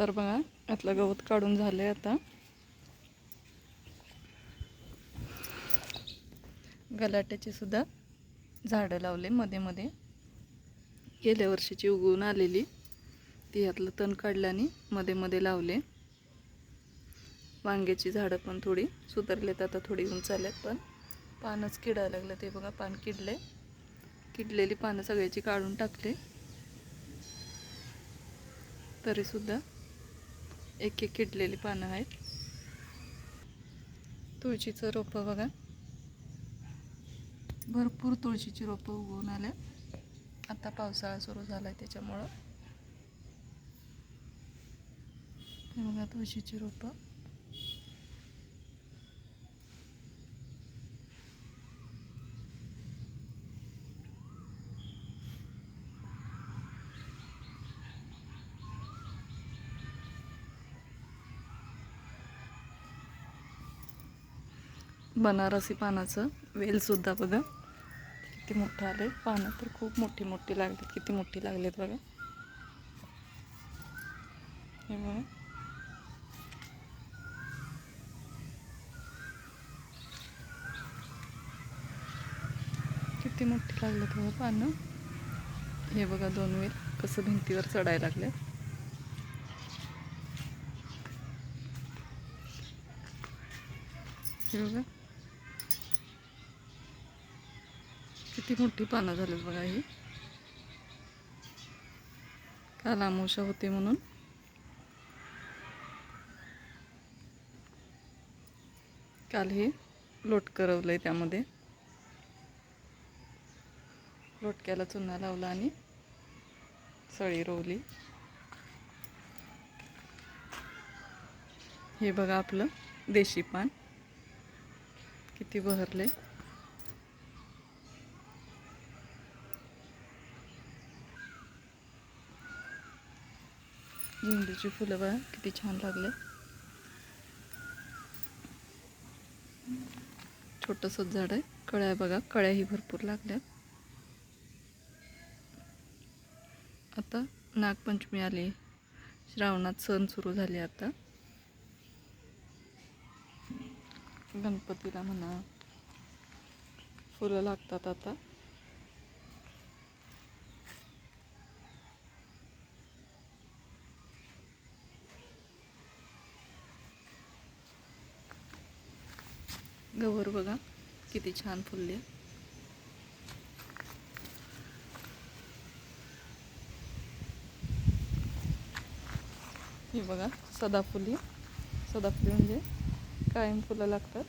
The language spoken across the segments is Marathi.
तर बघा यातलं गवत काढून झालं आहे आता. गलाट्याची सुद्धा झाडं लावले मध्ये मध्ये. गेल्या वर्षीची उगवून आलेली. ती यातलं तण काढल्याने मध्ये मध्ये लावले. वांग्याची झाडं पण थोडी सुधारलेत आता थोडी उंच आल्यात पण. पानच किडायला लागलं ते बघा पान किडले किडलेली पानं सगळ्याची काढून टाकले. तरीसुद्धा एक एक किडलेली पानं आहेत. तुळशीचं रोपं बघा. भरपूर तुळशीची रोपं उगवून आल्या. आता पावसाळा सुरू झाला आहे त्याच्यामुळं बघा तुळशीची रोपं. बनारसी पानाचं वेलसुद्धा बघा. किती मोठं आलं आहे पानं तर खूप मोठी मोठी लागली. किती मोठी लागलीत बघा. हे बघा. किती मोठी लागलीत बघा पानं. हे बघा दोन वेल कसं भिंतीवर चढायला लागले हे बघा. किती मोठी पानं झालीत बघा ही. काल आमोशा होते म्हणून. काल हे लोट करवलंय त्यामध्ये. लोटक्याला चुना लावला आणि सळी रोवली. हे बघा आपलं देशी पान. किती बहरले झेंडूची फुलं बघा किती छान लागले. छोटंसंच झाड आहे कळ्या बघा कळ्याही भरपूर लागल्या. आता नागपंचमी आली श्रावणात सण सुरू झाले आता. गणपतीला म्हणा फुलं लागतात आता. गवर बघा. किती छान फुलली. हे बघा सदाफुली. सदाफुली म्हणजे कायम फुलं लागतात.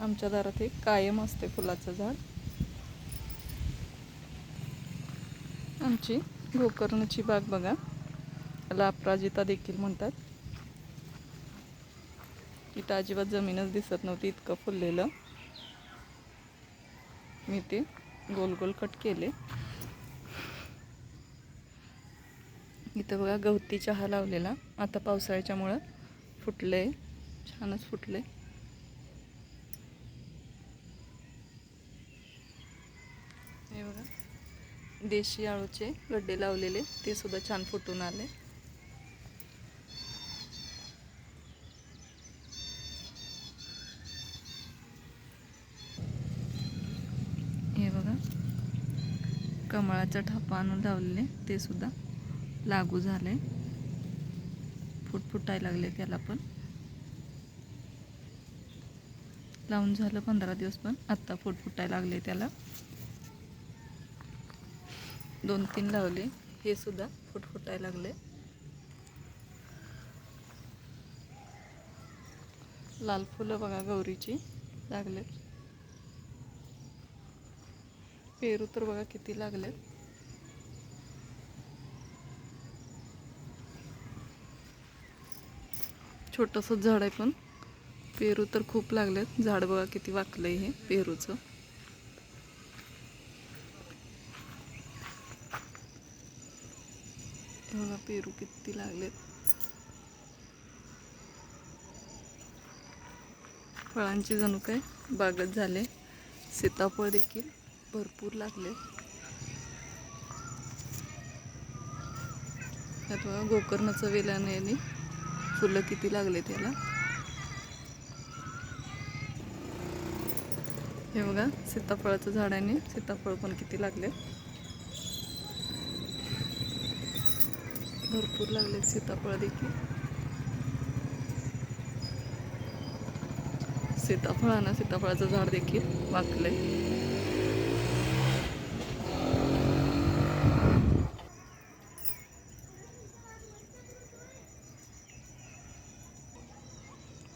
आमच्या दारात हे कायम असते फुलाचं झाड. आमची गोकर्णची बाग बघा. याला अपराजिता देखील म्हणतात. तिथं अजिबात जमीनच दिसत नव्हती इतकं फुललेलं. मी ते गोल गोल कट केले. इथं बघा गवती चहा लावलेला. आता पावसाळ्याच्यामुळं फुटले छानच फुटले. हे बघा देशी आळूचे गड्डे लावलेले ते सुद्धा छान फुटून आले हे बघा कमळाचा ठापा आणून लावलेले ते सुद्धा लागू झाले. फुटफुटायला लागले त्याला पण. लावून झालं पंधरा दिवस पण. आत्ता फुटफुटायला लागले त्याला. दोन तीन लावले हे सुद्धा फुटफुटायला लागले. लाल फुलं बघा गौरीची लागले पेरू तर बघा किती लागलेत. छोटंसं झाड आहे पण. पेरू तर खूप लागलेत. झाड बघा किती वाकलंय हे पेरूचं. बघा पेरू किती लागलेत. फळांची जणू काय बागत झाले. सीताफळ देखील. भरपूर लागले. त्यात बघा गोकर्णाचं वेलाने आणि फुलं किती लागले त्याला. हे बघा सीताफळाचं झाडाने सीताफळ पण किती लागले. भरपूर लागले सीताफळ देखील. सीताफळानं सीताफळाचं झाड देखील वाकलंय.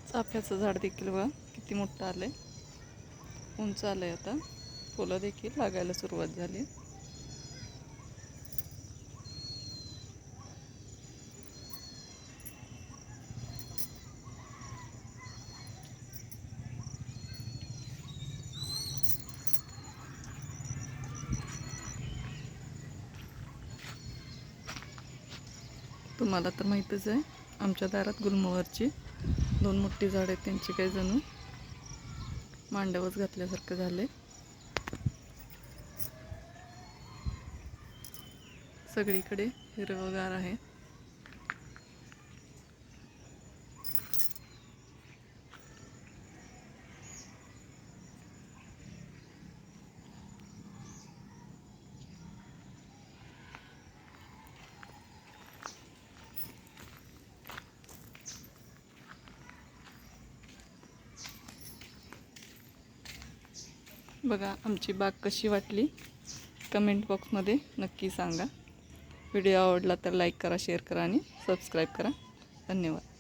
चाफ्याचं झाड देखील बघा किती मोठं आहे उंच आलं आहे आता. फुलं देखील लागायला सुरुवात झाली. तुम्हाला तर माहीतच आहे आमच्या दारात गुलमोहरची दोन मोठी झाड आहेत त्यांची काही जणू. मांडवच घातल्यासारखं झाले सगळीकडे हिरवगार आहे. बघा आमची बाग कशी वाटली. कमेंट बॉक्समध्ये नक्की सांगा. व्हिडिओ आवडला तर लाईक करा शेअर करा आणि सबस्क्राईब करा. धन्यवाद.